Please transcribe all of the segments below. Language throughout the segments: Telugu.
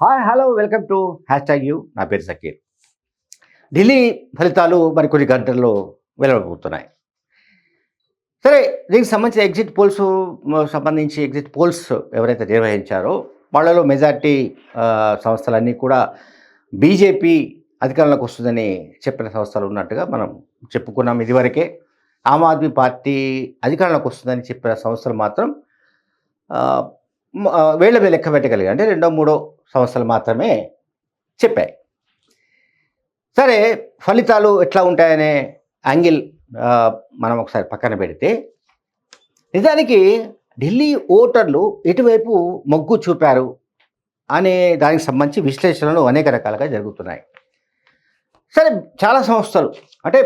Hi hello welcome to hashtag you నా పేరు సకీర్ ఢిల్లీ ఫలితాలు మరి కొన్ని గంటల్లో వెలువడబోతున్నాయి సరే దీనికి సంబంధించి ఎగ్జిట్ పోల్స్ సంబంధించి ఎగ్జిట్ పోల్స్ ఎవరైతే నిర్వహించారో వాళ్ళలో మెజార్టీ సంస్థలన్నీ కూడా బీజేపీ అధికారంలోకి వస్తుందని చెప్పిన సంస్థలు ఉన్నట్టుగా మనం చెప్పుకున్నాం ఇదివరకే. ఆమ్ ఆద్మీ పార్టీ అధికారంలోకి వస్తుందని చెప్పిన సంస్థలు మాత్రం ఆ, వేళ్ళ మీద లెక్క పెట్టగలిగాయి. అంటే రెండో మూడో సంస్థలు మాత్రమే చెప్పాయి. సరే ఫలితాలు ఎట్లా ఉంటాయనే యాంగిల్ మనం ఒకసారి పక్కన పెడితే నిజానికి ఢిల్లీ ఓటర్లు ఎటువైపు మొగ్గు చూపారు అనే దానికి సంబంధించి విశ్లేషణలు అనేక రకాలుగా జరుగుతున్నాయి. సరే చాలా సంస్థలు అంటే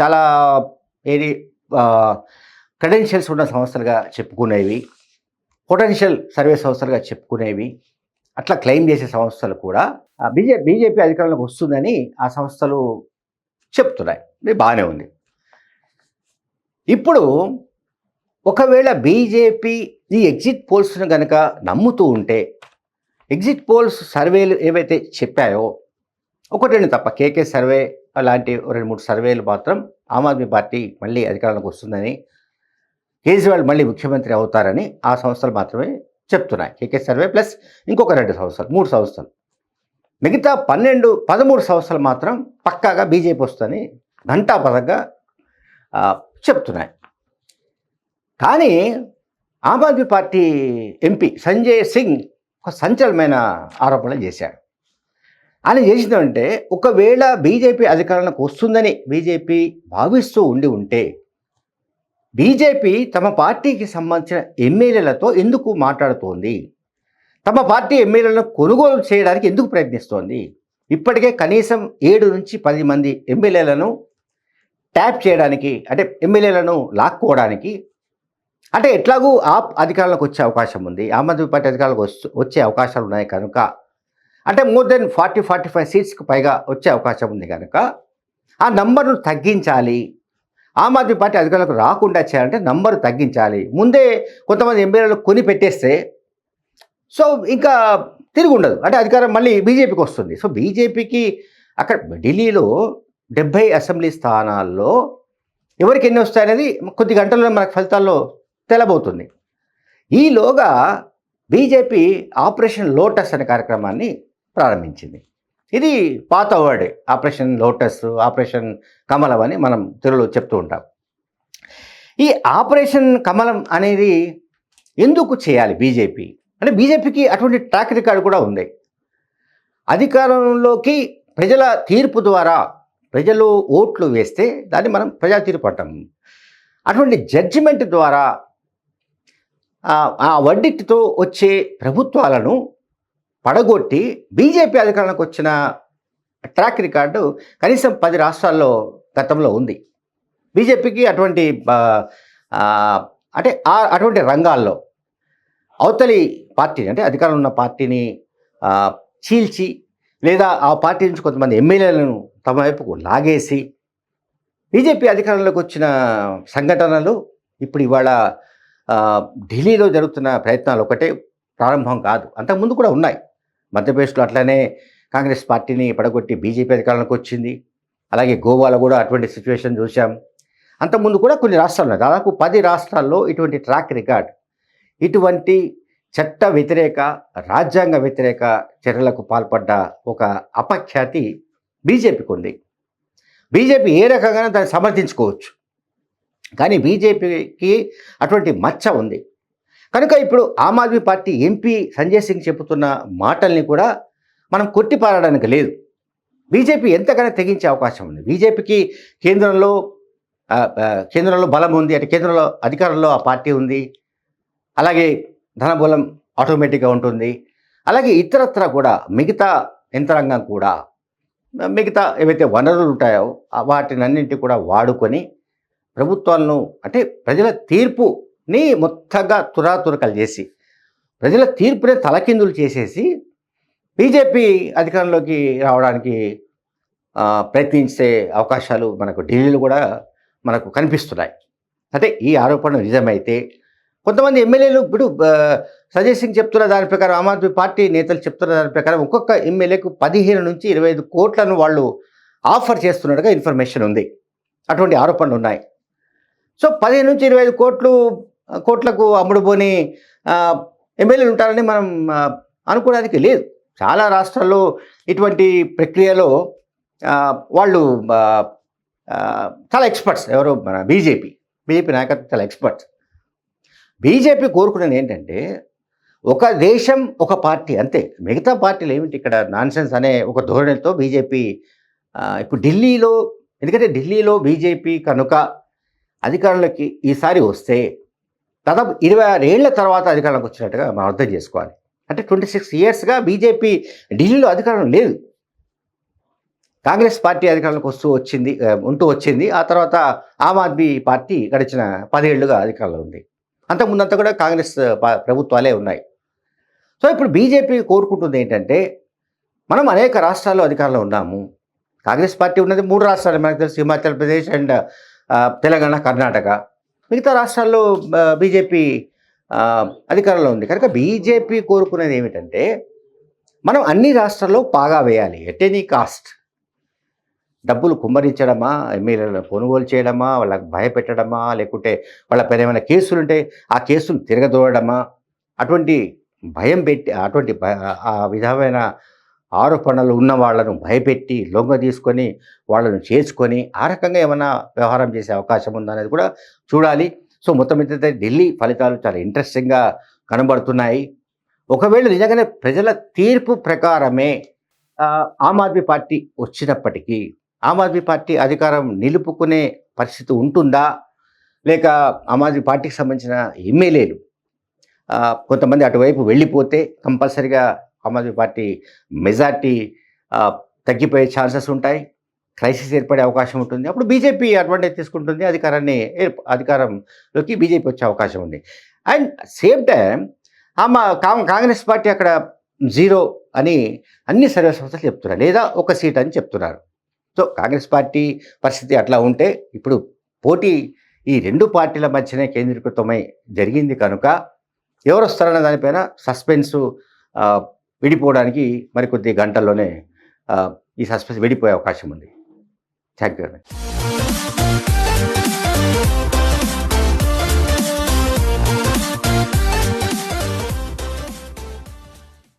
చాలా ఏది క్రెడెన్షియల్స్ ఉన్న సంస్థలుగా చెప్పుకునేవి పొటెన్షియల్ సర్వే సంస్థలుగా చెప్పుకునేవి అట్లా క్లెయిమ్ చేసే సంస్థలు కూడా బీజే బీజేపీ అధికారంలోకి వస్తుందని ఆ సంస్థలు చెప్తున్నాయి. బాగానే ఉంది. ఇప్పుడు ఒకవేళ బీజేపీ ఈ ఎగ్జిట్ పోల్స్ను కనుక నమ్ముతూ ఉంటే ఎగ్జిట్ పోల్స్ సర్వేలు ఏవైతే చెప్పాయో ఒకటి రెండు తప్ప కేకే సర్వే అలాంటి రెండు మూడు సర్వేలు మాత్రం ఆమ్ ఆద్మీ పార్టీ మళ్ళీ అధికారంలోకి వస్తుందని కేజ్రీవాల్ మళ్ళీ ముఖ్యమంత్రి అవుతారని ఆ సంస్థలు మాత్రమే చెప్తున్నాయి. కేకే సర్వే ప్లస్ ఇంకొక రెండు సంవత్సరాలు మూడు సంవత్సరాలు. మిగతా పన్నెండు పదమూడు సంవత్సరాలు మాత్రం పక్కాగా బీజేపీ వస్తుందని ఘంటాపదంగా ఆ, చెప్తున్నాయి. కానీ ఆమ్ ఆద్మీ పార్టీ ఎంపీ సంజయ్ సింగ్ ఒక సంచలనమైన ఆరోపణలు చేశారు. ఆయన చేసిందంటే ఒకవేళ బీజేపీ అధికారంలోకి వస్తుందని బీజేపీ భావిస్తూ ఉండి ఉంటే బీజేపీ తమ పార్టీకి సంబంధించిన ఎమ్మెల్యేలతో ఎందుకు మాట్లాడుతోంది? తమ పార్టీ ఎమ్మెల్యేలను కొనుగోలు చేయడానికి ఎందుకు ప్రయత్నిస్తోంది? ఇప్పటికే కనీసం ఏడు నుంచి పది మంది ఎమ్మెల్యేలను ట్యాప్ చేయడానికి అంటే ఎమ్మెల్యేలను లాక్కోవడానికి అంటే ఎట్లాగూ ఆప్ అధికారంలోకి వచ్చే అవకాశం ఉంది. ఆమ్ ఆద్మీ పార్టీ అధికారులకు వస్తు వచ్చే అవకాశాలు ఉన్నాయి కనుక. అంటే more than forty forty five సీట్స్కి పైగా వచ్చే అవకాశం ఉంది కనుక. ఆ నంబర్ను తగ్గించాలి. ఆమ్ ఆద్మీ పార్టీ అధికారులకు రాకుండా చేయాలంటే నంబరు తగ్గించాలి. ముందే కొంతమంది ఎంపీలను కొని పెట్టేస్తే సో ఇంకా తిరిగి ఉండదు అంటే అధికారం మళ్ళీ బీజేపీకి వస్తుంది. సో బీజేపీకి అక్కడ ఢిల్లీలో డెబ్భై అసెంబ్లీ స్థానాల్లో ఎవరికి ఎన్ని వస్తాయనేది కొద్ది గంటల్లో మనకు ఫలితాల్లో తెలబోతుంది. ఈలోగా బీజేపీ ఆపరేషన్ లోటస్ అనే కార్యక్రమాన్ని ప్రారంభించింది. ఇది పాత వర్డే. ఆపరేషన్ లోటస్ ఆపరేషన్ కమలం అని మనం తెలుగులో చెప్తూ ఉంటాం. ఈ ఆపరేషన్ కమలం అనేది ఎందుకు చేయాలి బీజేపీ? అంటే బీజేపీకి అటువంటి ట్రాక్ రికార్డు కూడా ఉంది. అధికారంలోకి ప్రజల తీర్పు ద్వారా ప్రజలు ఓట్లు వేస్తే దాన్ని మనం ప్రజా తీర్పు అంటాం. అటువంటి జడ్జిమెంట్ ద్వారా ఆ- ఆ వడ్డీతో వచ్చే ప్రభుత్వాలను పడగొట్టి బీజేపీ అధికారంలోకి వచ్చిన ట్రాక్ రికార్డు కనీసం పది రాష్ట్రాల్లో గతంలో ఉంది. బీజేపీకి అటువంటి అంటే ఆ- అటువంటి రంగాల్లో అవతలి పార్టీ అంటే అధికారంలో ఉన్న పార్టీని చీల్చి లేదా ఆ పార్టీ నుంచి కొంతమంది ఎమ్మెల్యేలను తమ వైపుకు లాగేసి బీజేపీ అధికారంలోకి వచ్చిన సంఘటనలు ఇప్పుడు ఇవాళ ఢిల్లీలో జరుగుతున్న ప్రయత్నాలు ఒకటే ప్రారంభం కాదు. అంతకుముందు కూడా ఉన్నాయి. మధ్యప్రదేశ్లో అట్లనే కాంగ్రెస్ పార్టీని పడగొట్టి బీజేపీ అధికారంలోకి వచ్చింది. అలాగే గోవాలో కూడా అటువంటి సిచ్యువేషన్ చూసాం అంతకుముందు కూడా కొన్ని రాష్ట్రాలు ఉన్నాయి. దాదాపు పది రాష్ట్రాల్లో ఇటువంటి ట్రాక్ రికార్డ్ ఇటువంటి చట్ట వ్యతిరేక రాజ్యాంగ వ్యతిరేక చర్యలకు పాల్పడ్డ ఒక అపఖ్యాతి బీజేపీకి ఉంది. బీజేపీ ఏ రకంగా దాన్ని సమర్థించుకోవచ్చు. కానీ బీజేపీకి అటువంటి మచ్చ ఉంది. కనుక ఇప్పుడు ఆమ్ ఆద్మీ పార్టీ ఎంపీ సంజయ్ సింగ్ చెబుతున్న మాటల్ని కూడా మనం కొట్టిపారడానికి లేదు. బీజేపీ ఎంతగానో తెగించే అవకాశం ఉంది. బీజేపీకి కేంద్రంలో కేంద్రంలో బలం ఉంది. అంటే కేంద్రంలో అధికారంలో ఆ పార్టీ ఉంది. అలాగే ధనబలం ఆటోమేటిక్గా ఉంటుంది. అలాగే ఇతరత్ర కూడా మిగతా యంత్రాంగం కూడా మిగతా ఏవైతే వనరులు ఉంటాయో ఆ వాటినన్నింటి కూడా వాడుకొని ప్రభుత్వాలను అంటే ప్రజల తీర్పు ని మొత్తగా తురాతురకలు చేసి ప్రజల తీర్పునే తలకిందులు చేసేసి బీజేపీ అధికారంలోకి రావడానికి ప్రయత్నించే అవకాశాలు మనకు ఢిల్లీలో కూడా మనకు కనిపిస్తున్నాయి. అంటే ఈ ఆరోపణ నిజమైతే కొంతమంది ఎమ్మెల్యేలు ఇప్పుడు ఆ, సజయ్ సింగ్ చెప్తున్న దాని ప్రకారం ఆమ్ ఆద్మీ పార్టీ నేతలు చెప్తున్న దాని ప్రకారం ఒక్కొక్క ఎమ్మెల్యేకు పదిహేను నుంచి ఇరవై ఐదు కోట్లను వాళ్ళు ఆఫర్ చేస్తున్నట్టుగా ఇన్ఫర్మేషన్ ఉంది. అటువంటి ఆరోపణలు ఉన్నాయి. సో పదిహేను నుంచి ఇరవై ఐదు కోట్లు కోట్లకు అమ్ముడుపోని ఎమ్మెల్యేలు ఉంటారని మనం అనుకోవడానికి లేదు. చాలా రాష్ట్రాల్లో ఇటువంటి ప్రక్రియలో వాళ్ళు చాలా ఎక్స్పర్ట్స్. ఎవరు? మన బీజేపీ. బీజేపీ నాయకత్వం చాలా ఎక్స్పర్ట్స్. బీజేపీ కోరుకున్నది ఏంటంటే ఒక దేశం ఒక పార్టీ అంతే. మిగతా పార్టీలు ఏమిటి ఇక్కడ నాన్సెన్స్ అనే ఒక ధోరణితో బీజేపీ ఇప్పుడు ఢిల్లీలో ఎందుకంటే ఢిల్లీలో బీజేపీ కనుక అధికారంలోకి ఈసారి వస్తే దాదాపు ఇరవై ఆరు ఏళ్ళ తర్వాత అధికారంలోకి వచ్చినట్టుగా మనం అర్థం చేసుకోవాలి. అంటే ట్వంటీ సిక్స్ ఇయర్స్గా బీజేపీ ఢిల్లీలో అధికారం లేదు. కాంగ్రెస్ పార్టీ అధికారంలోకి వస్తూ వచ్చింది ఉంటూ వచ్చింది. ఆ తర్వాత ఆమ్ ఆద్మీ పార్టీ గడిచిన పదేళ్ళుగా అధికారంలో ఉంది. అంతకుముందంతా కూడా కాంగ్రెస్ ప్రభుత్వాలే ఉన్నాయి. సో ఇప్పుడు బీజేపీ కోరుకుంటుంది ఏంటంటే మనం అనేక రాష్ట్రాల్లో అధికారంలో ఉన్నాము. కాంగ్రెస్ పార్టీ ఉన్నది మూడు రాష్ట్రాలు మనకు తెలుసు హిమాచల్ ప్రదేశ్ అండ్ తెలంగాణ కర్ణాటక. మిగతా రాష్ట్రాల్లో బీజేపీ అధికారంలో ఉంది. కనుక బీజేపీ కోరుకునేది ఏమిటంటే మనం అన్ని రాష్ట్రాల్లో పాగా వేయాలి. ఎట్ ఎనీ కాస్ట్ డబ్బులు కుమ్మరించడమా ఎమ్మెల్యేలను కొనుగోలు చేయడమా వాళ్ళకి భయపెట్టడమా లేకుంటే వాళ్ళ పైన ఏమైనా కేసులు ఉంటే ఆ కేసులు తిరగదోడమా అటువంటి భయం పెట్టి అటువంటి ఆ విధమైన ఆరోపణలు ఉన్న వాళ్ళను భయపెట్టి లొంగ తీసుకొని వాళ్ళను చేసుకొని ఆ రకంగా ఏమైనా వ్యవహారం చేసే అవకాశం ఉందనేది కూడా చూడాలి. సో మొత్తం మీద ఢిల్లీ ఫలితాలు చాలా ఇంట్రెస్టింగ్గా కనబడుతున్నాయి. ఒకవేళ నిజంగానే ప్రజల తీర్పు ప్రకారమే ఆమ్ ఆద్మీ పార్టీ వచ్చినప్పటికీ ఆమ్ ఆద్మీ పార్టీ అధికారం నిలుపుకునే పరిస్థితి ఉంటుందా? లేక ఆమ్ ఆద్మీ పార్టీకి సంబంధించిన ఎమ్మెల్యేలు కొంతమంది అటువైపు వెళ్ళిపోతే కంపల్సరిగా ఆమ్ ఆద్మీ పార్టీ మెజార్టీ తగ్గిపోయే ఛాన్సెస్ ఉంటాయి. క్రైసిస్ ఏర్పడే అవకాశం ఉంటుంది. అప్పుడు బీజేపీ అడ్వాంటేజ్ తీసుకుంటుంది. అధికారాన్ని ఏర్ప- అధికారంలోకి బీజేపీ వచ్చే అవకాశం ఉంది. అండ్ సేమ్ టైం ఆమె కాంగ్రెస్ పార్టీ అక్కడ జీరో అని అన్ని సర్వే సంస్థలు చెప్తున్నారు. లేదా ఒక సీట్ అని చెప్తున్నారు. సో కాంగ్రెస్ పార్టీ పరిస్థితి అట్లా ఉంటే ఇప్పుడు పోటీ ఈ రెండు పార్టీల మధ్యనే కేంద్రీకృతమై జరిగింది కనుక ఎవరు వస్తారన్న దానిపైన సస్పెన్సు విడిపోవడానికి మరికొద్ది గంటల్లోనే ఈ సస్పెన్స్ విడిపోయే అవకాశం ఉంది. Thank you